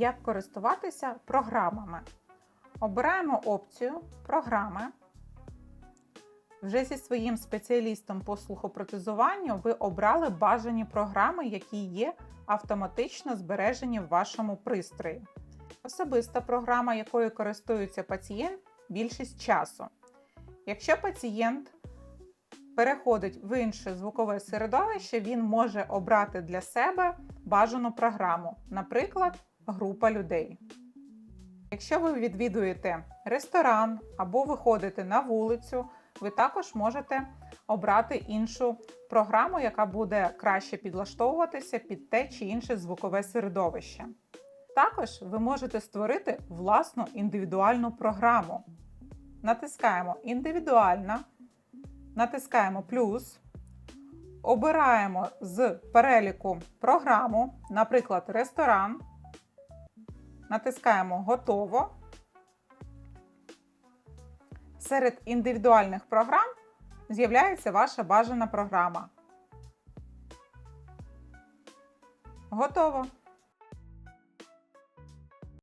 Як користуватися програмами? Обираємо опцію Програми. Вже зі своїм спеціалістом по слухопротезуванню ви обрали бажані програми, які є автоматично збережені в вашому пристрої. Особиста програма, якою користується пацієнт більшість часу. Якщо пацієнт переходить в інше звукове середовище, він може обрати для себе бажану програму, наприклад, група людей. Якщо ви відвідуєте ресторан або виходите на вулицю, ви також можете обрати іншу програму, яка буде краще підлаштовуватися під те чи інше звукове середовище. Також ви можете створити власну індивідуальну програму. Натискаємо Індивідуальна, натискаємо плюс, обираємо з переліку програму, наприклад, ресторан, натискаємо Готово. Серед індивідуальних програм з'являється ваша бажана програма. Готово.